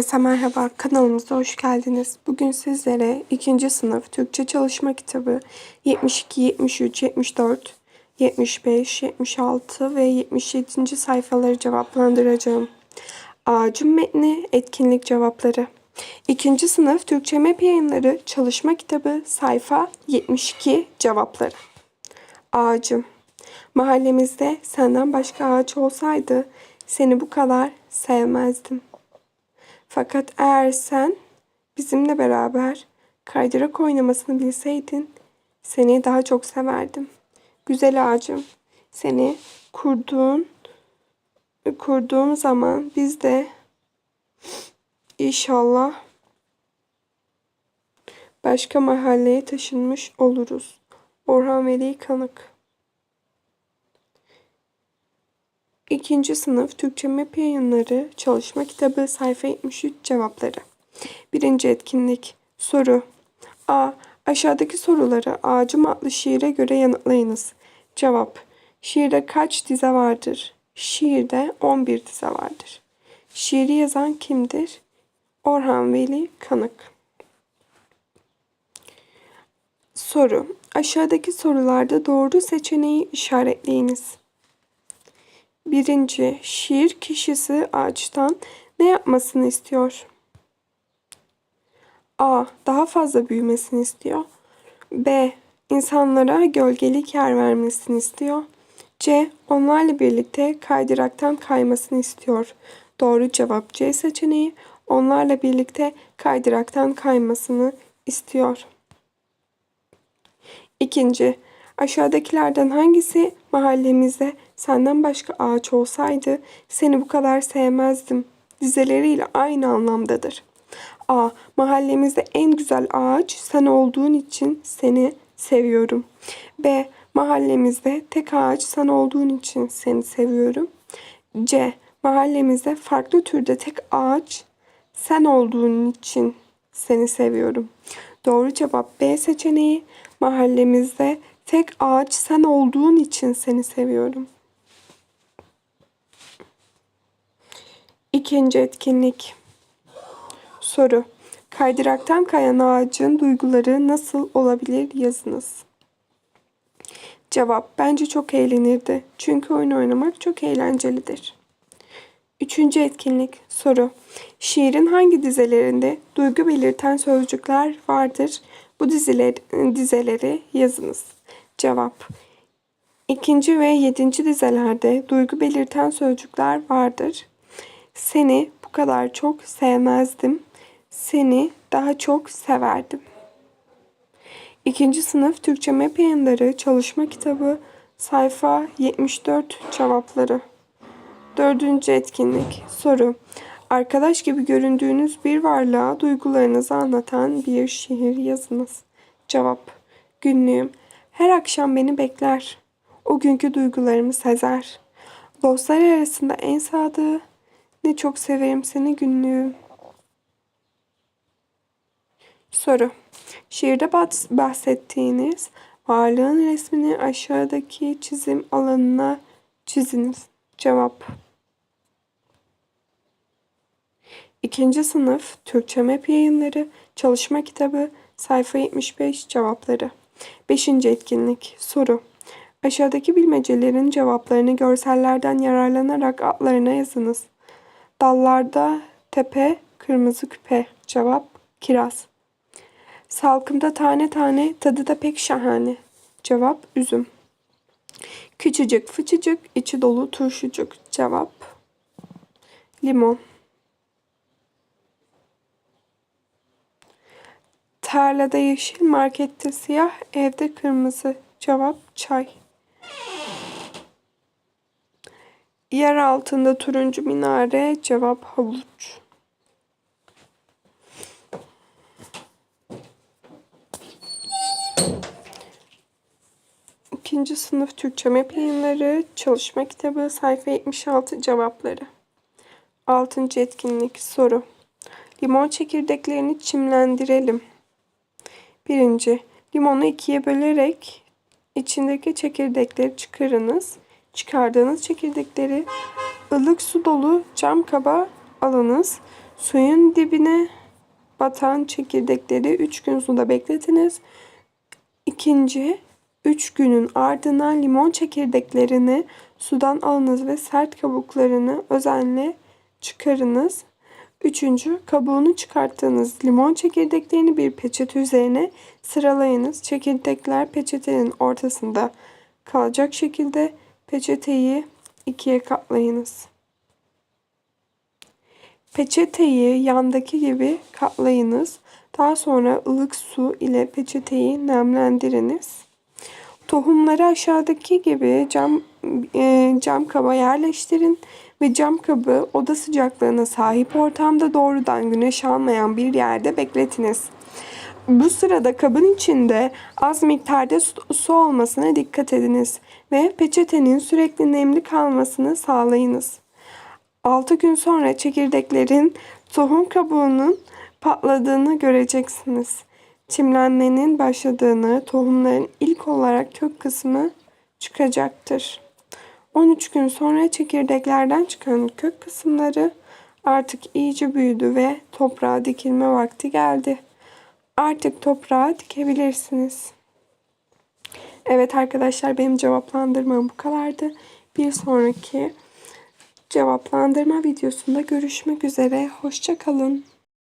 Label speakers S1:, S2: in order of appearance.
S1: Herkese merhaba, kanalımıza hoş geldiniz. Bugün sizlere 2. sınıf Türkçe çalışma kitabı 72, 73, 74, 75, 76 ve 77. sayfaları cevaplandıracağım. Ağacın metni, etkinlik cevapları. 2. sınıf Türkçe MEP yayınları çalışma kitabı sayfa 72 cevapları. Ağacım. Mahallemizde senden başka ağaç olsaydı seni bu kadar sevmezdim. Fakat eğer sen bizimle beraber kaydırak oynamasını bilseydin seni daha çok severdim. Güzel ağacım, seni kurduğun kurduğum zaman biz de inşallah başka mahalleye taşınmış oluruz. Orhan Veli Kanık İkinci sınıf Türkçe MEP yayınları çalışma kitabı sayfa 73 cevapları. Birinci etkinlik soru A. Aşağıdaki soruları Ağacım adlı şiire göre yanıtlayınız. Cevap Şiirde kaç dize vardır? Şiirde 11 dize vardır. Şiiri yazan kimdir? Orhan Veli Kanık. Soru Aşağıdaki sorularda doğru seçeneği işaretleyiniz. Birinci, şiir kişisi ağaçtan ne yapmasını istiyor? A. Daha fazla büyümesini istiyor. B. İnsanlara gölgelik yer vermesini istiyor. C. Onlarla birlikte kaydıraktan kaymasını istiyor. Doğru cevap C seçeneği. Onlarla birlikte kaydıraktan kaymasını istiyor. İkinci, aşağıdakilerden hangisi mahallemizde senden başka ağaç olsaydı seni bu kadar sevmezdim dizeleriyle aynı anlamdadır. A. Mahallemizde en güzel ağaç sen olduğun için seni seviyorum. B. Mahallemizde tek ağaç sen olduğun için seni seviyorum. C. Mahallemizde farklı türde tek ağaç sen olduğun için seni seviyorum. Doğru cevap B seçeneği. Mahallemizde tek ağaç sen olduğun için seni seviyorum. İkinci etkinlik. Soru. Kaydıraktan kayan ağacın duyguları nasıl olabilir yazınız. Cevap. Bence çok eğlenirdi. Çünkü oyun oynamak çok eğlencelidir. Üçüncü etkinlik. Soru. Şiirin hangi dizelerinde duygu belirten sözcükler vardır? Bu diziler, dizeleri yazınız. Cevap. İkinci ve yedinci dizelerde duygu belirten sözcükler vardır. Seni bu kadar çok sevmezdim. Seni daha çok severdim. İkinci sınıf Türkçe MEP yayınları çalışma kitabı sayfa 74 cevapları. Dördüncü etkinlik soru. Arkadaş gibi göründüğünüz bir varlığa duygularınızı anlatan bir şiir yazınız. Cevap. Günlüğüm. Her akşam beni bekler. O günkü duygularımı sezer. Dostlar arasında en sadığı, ne çok severim seni günlüğüm. Soru. Şiirde bahsettiğiniz varlığın resmini aşağıdaki çizim alanına çiziniz. Cevap. İkinci sınıf Türkçe MEP yayınları çalışma kitabı sayfa 75 cevapları. Beşinci etkinlik soru. Aşağıdaki bilmecelerin cevaplarını görsellerden yararlanarak atlarına yazınız. Dallarda tepe, kırmızı küpe. Cevap kiraz. Salkımda tane tane, tadı da pek şahane. Cevap üzüm. Küçücük fıçıcık, içi dolu turşucuk. Cevap limon. Tarlada yeşil, markette siyah, evde kırmızı. Cevap çay. Yer altında turuncu minare. Cevap havuç. İkinci sınıf Türkçe MEP yayınları çalışma kitabı sayfa 76 cevapları. Altıncı etkinlik soru. Limon çekirdeklerini çimlendirelim. Birinci, limonu ikiye bölerek içindeki çekirdekleri çıkarınız. Çıkardığınız çekirdekleri ılık su dolu cam kaba alınız. Suyun dibine batan çekirdekleri 3 gün suda bekletiniz. İkinci, 3 günün ardından limon çekirdeklerini sudan alınız ve sert kabuklarını özenle çıkarınız. Üçüncü, kabuğunu çıkarttığınız limon çekirdeklerini bir peçete üzerine sıralayınız. Çekirdekler peçetenin ortasında kalacak şekilde peçeteyi ikiye katlayınız. Peçeteyi yandaki gibi katlayınız. Daha sonra ılık su ile peçeteyi nemlendiriniz. Tohumları aşağıdaki gibi cam e, cam kaba yerleştirin ve cam kabı oda sıcaklığına sahip ortamda doğrudan güneş almayan bir yerde bekletiniz. Bu sırada kabın içinde az miktarda su, olmasına dikkat ediniz ve peçetenin sürekli nemli kalmasını sağlayınız. 6 gün sonra çekirdeklerin tohum kabuğunun patladığını göreceksiniz. Çimlenmenin başladığını, tohumların ilk olarak kök kısmı çıkacaktır. 13 gün sonra çekirdeklerden çıkan kök kısımları artık iyice büyüdü ve toprağa dikilme vakti geldi. Artık toprağa dikebilirsiniz. Evet arkadaşlar benim cevaplandırmam bu kadardı. Bir sonraki cevaplandırma videosunda görüşmek üzere. Hoşçakalın.